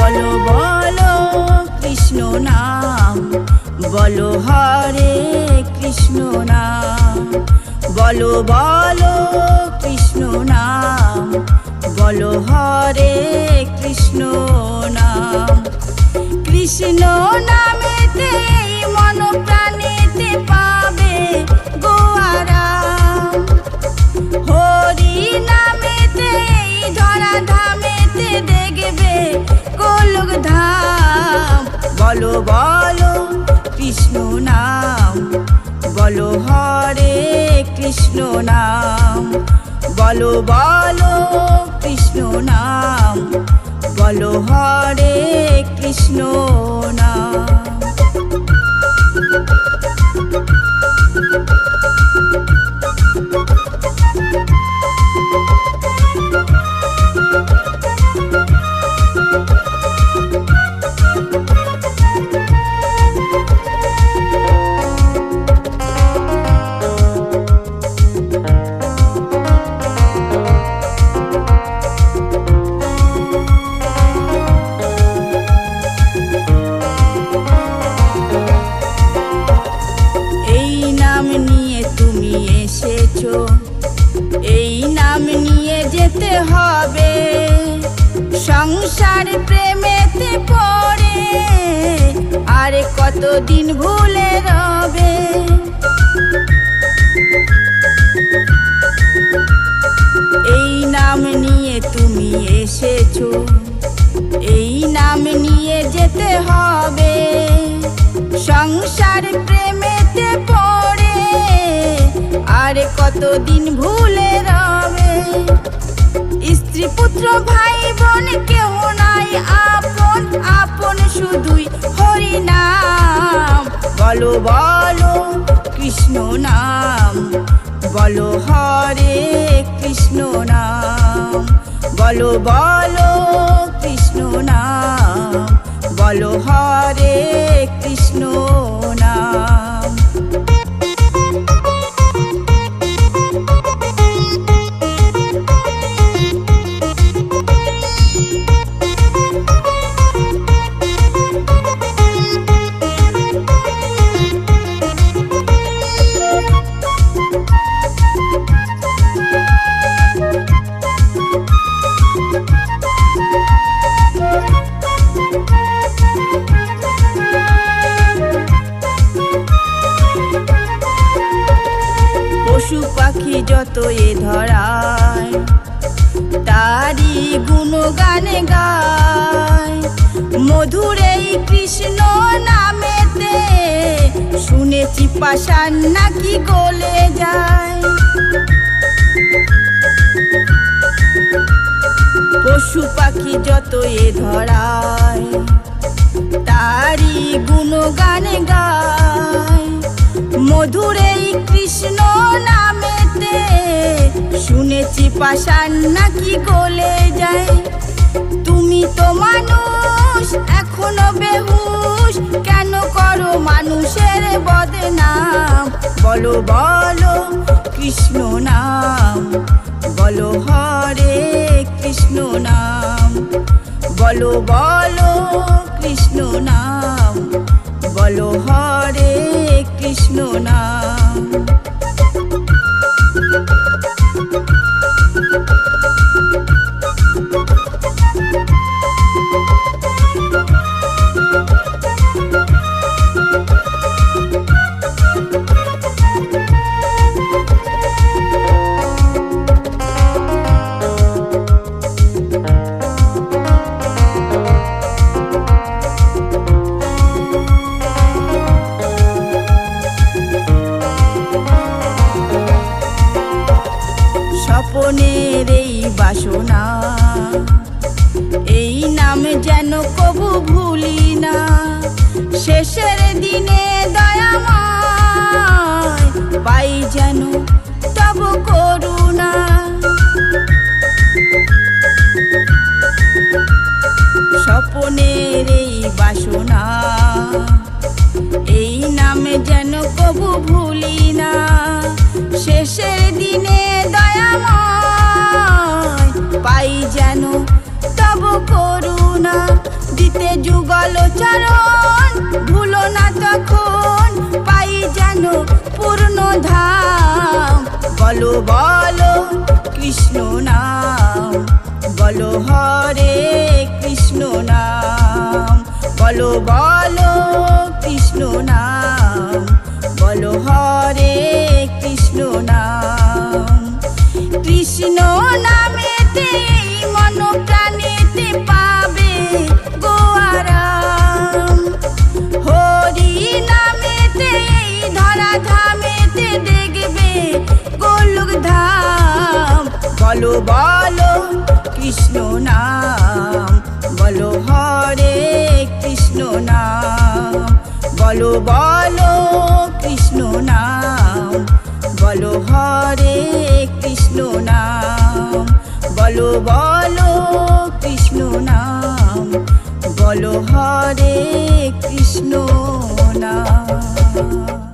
বলো বলো, কৃষ্ণ নাম। বলো, হরে কৃষ্ণ নাম। বলো বলো, কৃষ্ণ নাম। বলো, হরে কৃষ্ণ নাম। কৃষ্ণ নামেতে বলো বলো, কৃষ্ণ নাম। বলো, হরে কৃষ্ণ নাম। বলো বলো, কৃষ্ণ নাম। বলো, হরে কৃষ্ণ নাম। কতদিন ভুলে রবে এই নাম নিয়ে তুমি এসেছ, এই নাম নিয়ে যেতে হবে। সংসার প্রেমেতে পড়ে আর কতদিন ভুলে রবে স্ত্রী পুত্র ভাই বোন কেউ নাই, আপন আপন শুধুই হরি নাম বলো বলো কৃষ্ণ নাম। বলো হরে কৃষ্ণ নাম। বলো বলো কৃষ্ণ নাম। বলো হরে গায়। মধুর এই কৃষ্ণ নামেতে শুনেছি পাশান নাকি গলে যায়। পশু পাখি যত এ ধরায় তারি গুণগানে গায়। শুনেছি পাশান নাকি গলে যায়? তুমি তো মানুষ, এখনও বেহুশ। কেন করো মানুষের বদনাম? বলো বলো, কৃষ্ণ নাম। বলো, হরে কৃষ্ণ নাম। বলো বলো, কৃষ্ণ নাম। বলো, হরে কৃষ্ণ নাম। বাসনা এই নাম যেন কবু ভুলি না। শেষের দিনে দয়াময় পাই যেন তব করুণা। স্বপনের এই বাসনা, এই নামে যেন কবু ভুলি না। শেষের বলো বলো, কৃষ্ণ নাম। বলো, হরে কৃষ্ণ নাম। বলো বলো, কৃষ্ণ নাম। বলো, হরে কৃষ্ণ নাম। কৃষ্ণ নামেতে মন প্রাণেতে পাবে গোয়ারাম হরি নামেতে ধরা ধামেতে দেখবে ধাম। বলো বলো, কৃষ্ণ নাম। বলো, হরে কৃষ্ণ নাম। বলো বলো, কৃষ্ণ নাম। বলো, হরে কৃষ্ণ নাম। বলো বলো, কৃষ্ণ নাম। বলো, হরে কৃষ্ণ নাম।